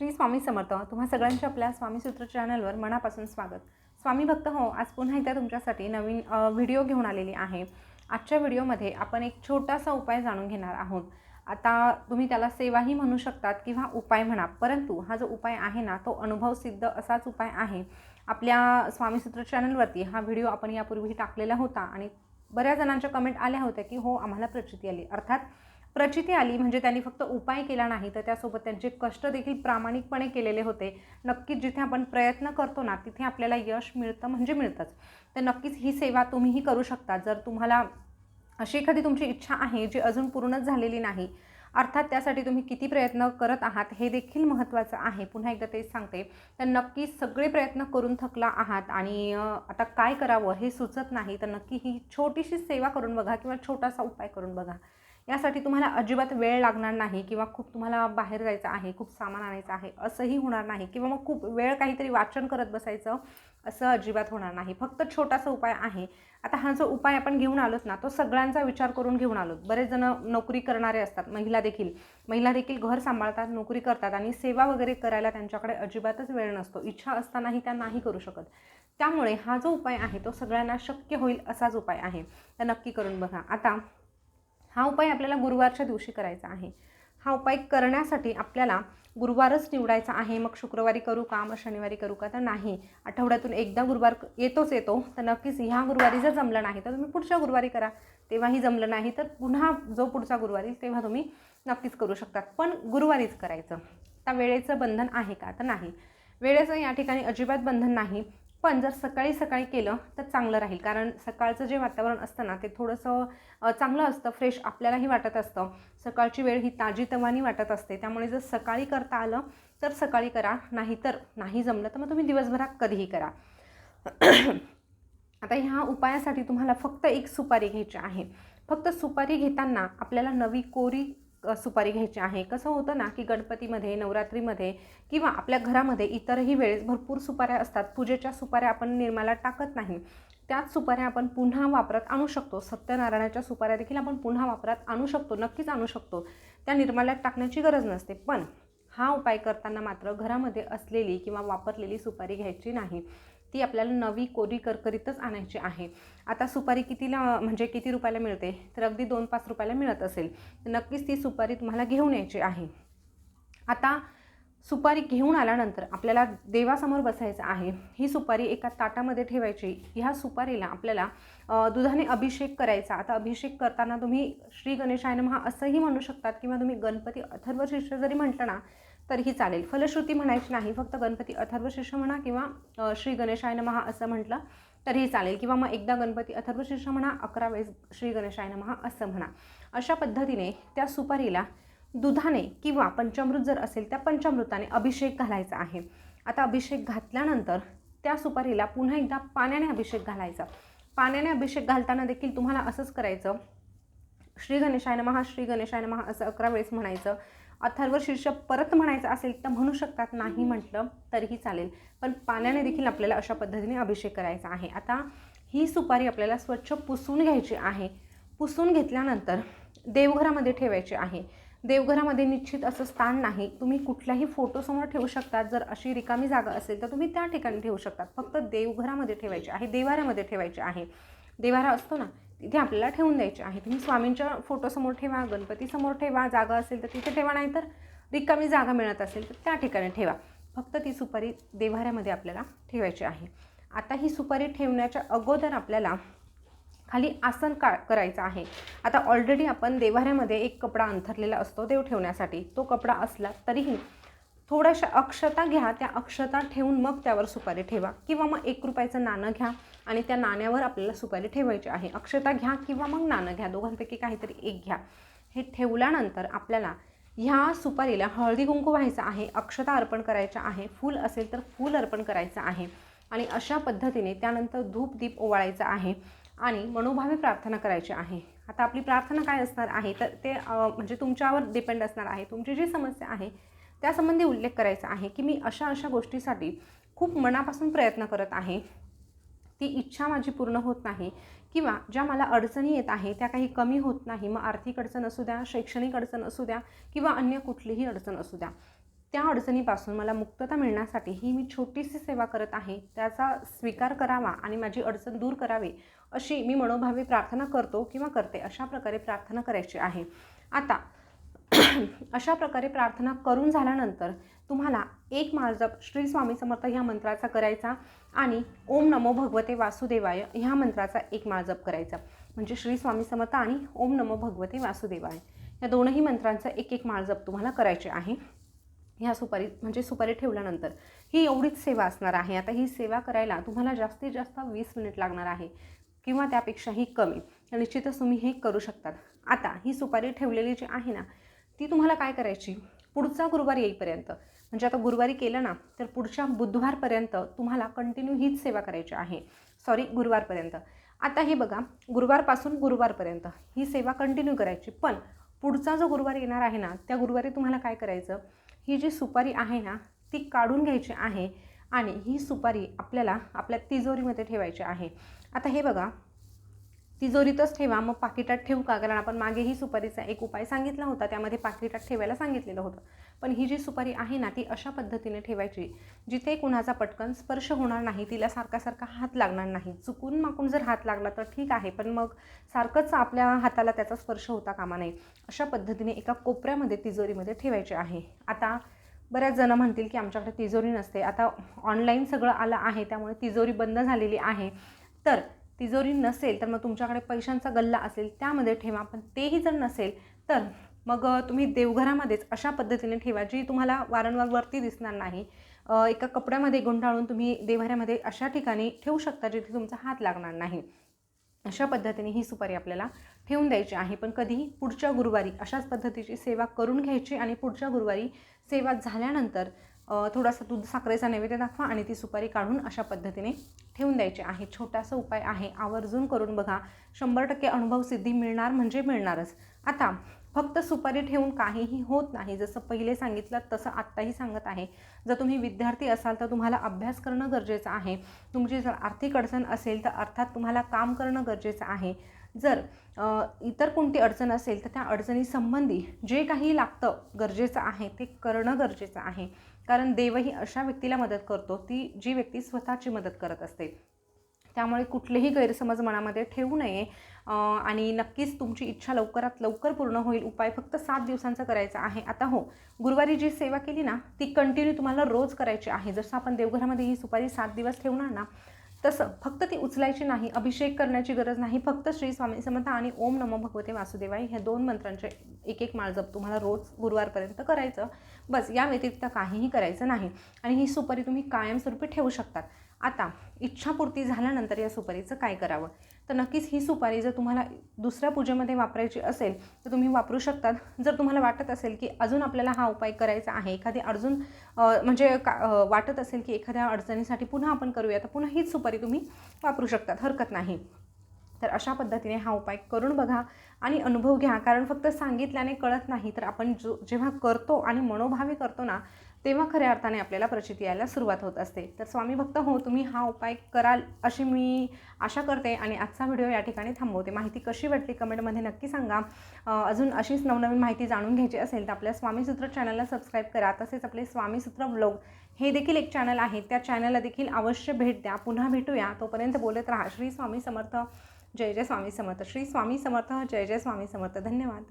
श्री स्वामी समर्थ. तुम्हा सगळ्यांच्या आपल्या स्वामी सूत्र चॅनलवर मनापासून स्वागत. स्वामी भक्त हो आज पुन्हा एकदा तुमच्यासाठी नवीन व्हिडिओ घेऊन आलेली आहे. आजच्या व्हिडिओमध्ये आपण एक छोटासा उपाय जाणून घेणार आहोत. आता तुम्ही त्याला सेवाही म्हणू शकतात किंवा उपाय म्हणा परंतु हा जो उपाय आहे ना तो अनुभव सिद्ध असाच उपाय आहे. आपल्या स्वामीसूत्र चॅनलवरती हा व्हिडिओ आपण यापूर्वी टाकलेला होता आणि बऱ्याच जणांच्या कमेंट आल्या होत्या की हो आम्हाला प्रचिती आली. अर्थात प्रचिती आली म्हणजे त्यांनी फक्त उपाय केला नाही तर त्यासोबत त्यांचे कष्ट देखील प्रामाणिकपणे केलेले होते. नक्कीच जिथे आपण प्रयत्न करतो ना तिथे आपल्याला यश मिळतं म्हणजे मिळतंच. तर नक्कीच ही सेवा तुम्हीही करू शकता. जर तुम्हाला अशी एखादी तुमची इच्छा आहे जी अजून पूर्णच झालेली नाही अर्थात त्यासाठी तुम्ही किती प्रयत्न करत आहात हे देखील महत्त्वाचं आहे. पुन्हा एकदा तेच सांगते. तर नक्कीच सगळे प्रयत्न करून थकला आहात आणि आता काय करावं हे सुचत नाही तर नक्की ही छोटीशी सेवा करून बघा किंवा छोटासा उपाय करून बघा. यासाठी तुम्हाला अजिबात वेळ लागणार नाही किंवा खूप तुम्हाला बाहेर जायचं आहे खूप सामान आणायचं आहे असंही होणार नाही किंवा मग खूप वेळ काहीतरी वाचन करत बसायचं असं अजिबात होणार नाही. फक्त छोटासा उपाय आहे. आता हा जो उपाय आपण घेऊन आलोत ना तो सगळ्यांचा विचार करून घेऊन आलोत. बरेच जण नोकरी करणारे असतात महिला देखील. महिला देखील घर सांभाळतात नोकरी करतात आणि सेवा वगैरे करायला त्यांच्याकडे अजिबातच वेळ नसतो. इच्छा असतानाही त्या नाही करू शकत. त्यामुळे हा जो उपाय आहे तो सगळ्यांना शक्य होईल असाच उपाय आहे. तर नक्की करून बघा. आता हा उपाय आपल्याला गुरुवारच्या दिवशी करायचा आहे. हा उपाय करण्यासाठी आपल्याला गुरुवारच निवडायचा आहे. मग शुक्रवारी करू का? मग शनिवारी करू का? तर नाही. आठवड्यातून एकदा गुरुवार येतोच येतो. तर नक्कीच ह्या गुरुवारी जर जमलं नाही तर तुम्ही पुढच्या गुरुवारी करा. तेव्हाही जमलं नाही तर पुन्हा जो पुढचा गुरुवारी तेव्हा तुम्ही नक्कीच करू शकतात. पण गुरुवारीच करायचं. त्या वेळेचं बंधन आहे का? तर नाही. वेळेचं या ठिकाणी अजिबात बंधन नाही. पण जर सकाळी सकाळी केलं तर चांगलं राहील. कारण सकाळचं जे वातावरण असतं ना ते थोडंसं चांगलं असतं. फ्रेश आपल्यालाही वाटत असतं. सकाळची वेळ ही ताजीतवानी वाटत असते. त्यामुळे जर सकाळी करता आलं तर सकाळी करा. नाहीतर नाही जमलं तर मग तुम्ही दिवसभरात कधीही करा. आता ह्या उपायासाठी तुम्हाला फक्त एक सुपारी घ्यायची आहे. फक्त सुपारी घेताना आपल्याला नवी कोरी सुपारी घ्यायची आहे. कसं होतं ना की गणपतीमध्ये नवरात्रीमध्ये किंवा आपल्या घरामध्ये इतरही वेळेस भरपूर सुपाऱ्या असतात. पूजेच्या सुपाऱ्या आपण निर्माला टाकत नाही. त्याच सुपाऱ्या आपण पुन्हा वापरात आणू शकतो. सत्यनारायणाच्या सुपाऱ्या देखील आपण पुन्हा वापरात आणू शकतो नक्कीच आणू शकतो. त्या निर्माल्यात टाकण्याची गरज नसते. पण हा उपाय करताना मात्र घरामध्ये असलेली किंवा वापरलेली सुपारी घ्यायची नाही. ती आपल्याला नवी कोरी करकरीतच आणायची आहे. आता सुपारी कितीला म्हणजे किती रुपयाला मिळते? तर अगदी दोन पाच रुपयाला मिळत असेल. तर नक्कीच ती सुपारी तुम्हाला घेऊन यायची आहे. आता सुपारी घेऊन आल्यानंतर आपल्याला देवासमोर बसायचं आहे. ही सुपारी एका ताटामध्ये ठेवायची. ह्या सुपारीला आपल्याला दुधाने अभिषेक करायचा. आता अभिषेक करताना तुम्ही श्री गणेशायन महा असंही म्हणू शकतात किंवा तुम्ही गणपती अथर्वशीर्ष जरी म्हटलं ना तरीही चालेल. फलश्रुती म्हणायची नाही फक्त गणपती अथर्वशीर्ष म्हणा किंवा श्री गणेशाय नमः असं म्हटलं तरीही चालेल. किंवा मग एकदा गणपती अथर्वशीर्ष म्हणा अकरा वेळेस श्री गणेशाय नमः असं म्हणा. अशा पद्धतीने त्या सुपारीला दुधाने किंवा पंचामृत जर असेल त्या पंचामृताने अभिषेक घालायचा आहे. आता अभिषेक घातल्यानंतर त्या सुपारीला पुन्हा एकदा पाण्याने अभिषेक घालायचा. पाण्याने अभिषेक घालताना देखील तुम्हाला असंच करायचं. श्री गणेशाय महा श्री गणेशाय नमः असं अकरा वेळेस म्हणायचं. अथर्व शीर्ष परत म्हणायचं असेल तर म्हणू शकतात नाही म्हटलं तरीही चालेल. पण पाण्याने देखील आपल्याला अशा पद्धतीने अभिषेक करायचा आहे. आता ही सुपारी आपल्याला स्वच्छ पुसून घ्यायची आहे. पुसून घेतल्यानंतर देवघरामध्ये ठेवायची आहे. देवघरामध्ये निश्चित असं स्थान नाही. तुम्ही कुठल्याही फोटोसमोर ठेवू शकतात. जर अशी रिकामी जागा असेल तर तुम्ही त्या ठिकाणी ठेवू शकतात. फक्त देवघरामध्ये ठेवायची आहे देवाऱ्यामध्ये ठेवायची आहे. देवारा असतो ना तिथे आपल्याला ठेवून द्यायची आहे. तुम्ही स्वामींच्या फोटोसमोर ठेवा गणपतीसमोर ठेवा जागा असेल तर तिथे ठेवा नाही तर रिकामी जागा मिळत असेल तर त्या ठिकाणी ठेवा. फक्त ती सुपारी देवाऱ्यामध्ये आपल्याला ठेवायची आहे. आता ही सुपारी ठेवण्याच्या अगोदर आपल्याला खाली आसन का करायचं आहे. आता ऑलरेडी आपण देवाऱ्यामध्ये एक कपडा अंथरलेला असतो देव ठेवण्यासाठी. तो कपडा असला तरीही थोड्याशा अक्षता घ्या त्या अक्षता ठेवून मग त्यावर सुपारी ठेवा. किंवा मग एक रुपयाचं नाणं घ्या आणि त्या नाण्यावर आपल्याला सुपारी ठेवायची आहे. अक्षता घ्या किंवा मग नाणं घ्या दोघांपैकी काहीतरी एक घ्या. हे ठेवल्यानंतर आपल्याला ह्या सुपारीला हळदी कुंकू व्हायचं आहे अक्षता अर्पण करायच्या आहे फूल असेल तर फूल अर्पण करायचं आहे. आणि अशा पद्धतीने त्यानंतर धूप दीप ओवाळायचं आहे आणि मनोभावे प्रार्थना करायची आहे. आता आपली प्रार्थना काय असणार आहे? तर ते म्हणजे तुमच्यावर डिपेंड असणार आहे. तुमची जी समस्या आहे त्यासंबंधी उल्लेख करायचा आहे की मी अशा अशा गोष्टीसाठी खूप मनापासून प्रयत्न करत आहे. ती इच्छा माझी पूर्ण होत नाही किंवा ज्या मला अडचणी येत आहे त्या काही कमी होत नाही. मग आर्थिक अडचण असू द्या शैक्षणिक अडचण असू द्या किंवा अन्य कुठलीही अडचण असू द्या त्या अडचणीपासून मला मुक्तता मिळण्यासाठी ही मी छोटीशी सेवा करत आहे. त्याचा स्वीकार करावा आणि माझी अडचण दूर करावी अशी मी मनोभावी प्रार्थना करतो किंवा करते अशा प्रकारे प्रार्थना करायची आहे. आता अशा प्रकारे प्रार्थना करून झाल्यानंतर तुम्हाला एक माळजप श्री स्वामी समर्थ ह्या मंत्राचा करायचा आणि ओम नमो भगवते वासुदेवाय ह्या मंत्राचा एक माळजप करायचा. म्हणजे श्री स्वामी समर्थ आणि ओम नमो भगवते वासुदेवाय. या दोनही मंत्रांचा एक एक माळजप तुम्हाला करायचे आहे. ह्या सुपारी म्हणजे सुपारी ठेवल्यानंतर ही एवढीच सेवा असणार आहे. आता ही सेवा करायला तुम्हाला जास्तीत जास्त वीस मिनिट लागणार आहे किंवा त्यापेक्षाही कमी. निश्चितच तुम्ही हे करू शकतात. आता ही सुपारी ठेवलेली जी आहे ना ती तुम्हाला काय करायची? पुढचा गुरुवार येईपर्यंत. म्हणजे आता गुरुवारी केलं ना तर पुढच्या बुधवारपर्यंत तुम्हाला कंटिन्यू हीच सेवा करायची आहे. सॉरी गुरुवारपर्यंत. आता हे बघा गुरुवारपासून गुरुवारपर्यंत ही सेवा कंटिन्यू करायची. पण पुढचा जो गुरुवार येणार आहे ना त्या गुरुवारी तुम्हाला काय करायचं? ही जी सुपारी आहे ना ती काढून घ्यायची आहे आणि ही सुपारी आपल्याला आपल्या तिजोरीमध्ये ठेवायची आहे. आता हे बघा तिजोरीतच ठेवा मग पाकिटात ठेवू का? कारण आपण मागे ही सुपारीचा एक उपाय सांगितला होता त्यामध्ये पाकिटात ठेवायला सांगितलेलं होतं. पण ही जी सुपारी आहे ना ती अशा पद्धतीने ठेवायची जिथे कुणाचा पटकन स्पर्श होणार नाही तिला सारखा सारखा हात लागणार नाही. चुकून माकून जर हात लागला तर ठीक आहे पण मग सारखंच आपल्या हाताला त्याचा स्पर्श होता कामा नाही अशा पद्धतीने एका कोपऱ्यामध्ये तिजोरीमध्ये ठेवायची आहे. आता बऱ्याच जणं म्हणतील की आमच्याकडे तिजोरी नसते. आता ऑनलाईन सगळं आलं आहे त्यामुळे तिजोरी बंद झालेली आहे. तर तिजोरी नसेल तर मग तुमच्याकडे पैशांचा गल्ला असेल त्यामध्ये ठेवा. पण तेही जर नसेल तर मग तुम्ही देवघरामध्येच अशा पद्धतीने ठेवा जी तुम्हाला वारंवार वरती दिसणार नाही. एका कपड्यामध्ये गुंडाळून तुम्ही देवघरामध्ये अशा ठिकाणी ठेवू शकता जिथे तुमचा हात लागणार नाही. अशा पद्धतीने ही सुपारी आपल्याला ठेवून द्यायची आहे. पण कधीही पुढच्या गुरुवारी अशाच पद्धतीची सेवा करून घ्यायची आणि पुढच्या गुरुवारी सेवा झाल्यानंतर थोडासा दूध साखरेचा नैवेद्य दाखवा आणि ती सुपारी काढून अशा पद्धतीने ठेवून द्यायची आहे. छोटासा उपाय आहे. आवर्जून करून बघा शंभर टक्के अनुभव सिद्धी मिळणार म्हणजे मिळणारच. आता फक्त सुपारी ठेवून काहीही होत नाही जसं पहिले सांगितलं तसं आत्ताही सांगत आहे. जर तुम्ही विद्यार्थी असाल तर तुम्हाला अभ्यास करणं गरजेचं आहे. तुमची जर आर्थिक अडचण असेल तर अर्थात तुम्हाला काम करणं गरजेचं आहे. जर इतर कोणती अडचण असेल तर त्या अडचणीसंबंधी जे काही लागतं गरजेचं आहे ते करणं गरजेचं आहे. कारण देवही अशा व्यक्तीला मदत करतो ती जी व्यक्ती स्वतःची मदत करत असते. त्यामुळे कुठलेही गैरसमज मनामध्ये ठेवू नये. आणि नक्कीच तुमची इच्छा लवकरात लवकर पूर्ण होईल. उपाय फक्त सात दिवसांचा करायचा आहे. आता हो गुरुवारी जी सेवा केली ना ती कंटिन्यू तुम्हाला रोज करायची आहे. जसं आपण देवघरामध्ये ही सुपारी सात दिवस ठेवणार ना तसं फक्त ती उचलायची नाही अभिषेक करण्याची गरज नाही फक्त श्री स्वामी समर्थ आणि ओम नमो भगवते वासुदेवाई ह्या दोन मंत्रांचे एक एक माळजप तुम्हाला रोज गुरुवारपर्यंत करायचं. बस या व्यतिरिक्त काहीही करायचं नाही. आणि ही सुपारी तुम्ही कायमस्वरूपी ठेवू शकतात. आता इच्छापूर्ती झाल्यानंतर या सुपारीचं काय करावं? तर नक्कीच ही सुपारी जर तुम्हाला दुसऱ्या पूजेमध्ये वापरायची असेल तर तुम्ही वापरू शकतात. जर तुम्हाला वाटत असेल की अजून आपल्याला हा उपाय करायचा आहे एखादी अजून म्हणजे का वाटत असेल की एखाद्या अडचणीसाठी पुन्हा आपण करूया तर पुन्हा हीच सुपारी तुम्ही वापरू शकतात. हरकत नाही. तर अशा पद्धतीने हा उपाय करून बघा आणि अनुभव घ्या. कारण फक्त सांगितल्याने कळत नाही. तर आपण जो जेव्हा करतो आणि मनोभावी करतो ना तेव्हा खऱ्या अर्थाने आपल्याला प्रचिती यायला सुरुवात होत असते. तर स्वामी भक्त हो तुम्ही हा उपाय कराल अशी मी आशा करते आणि आजचा व्हिडिओ या ठिकाणी थांबवते. माहिती कशी वाटली कमेंटमध्ये नक्की सांगा. अजून अशीच नवनवीन माहिती जाणून घ्यायची असेल तर आपल्या स्वामीसूत्र चॅनलला सबस्क्राईब करा. तसेच आपले स्वामीसूत्र ब्लॉग हे देखील एक चॅनल आहे. त्या चॅनलला देखील अवश्य भेट द्या. पुन्हा भेटूया. तोपर्यंत बोलत राहा. श्री स्वामी समर्थ. जय जय स्वामी समर्थ. श्री स्वामी समर्थ. जय जय स्वामी समर्थ. धन्यवाद.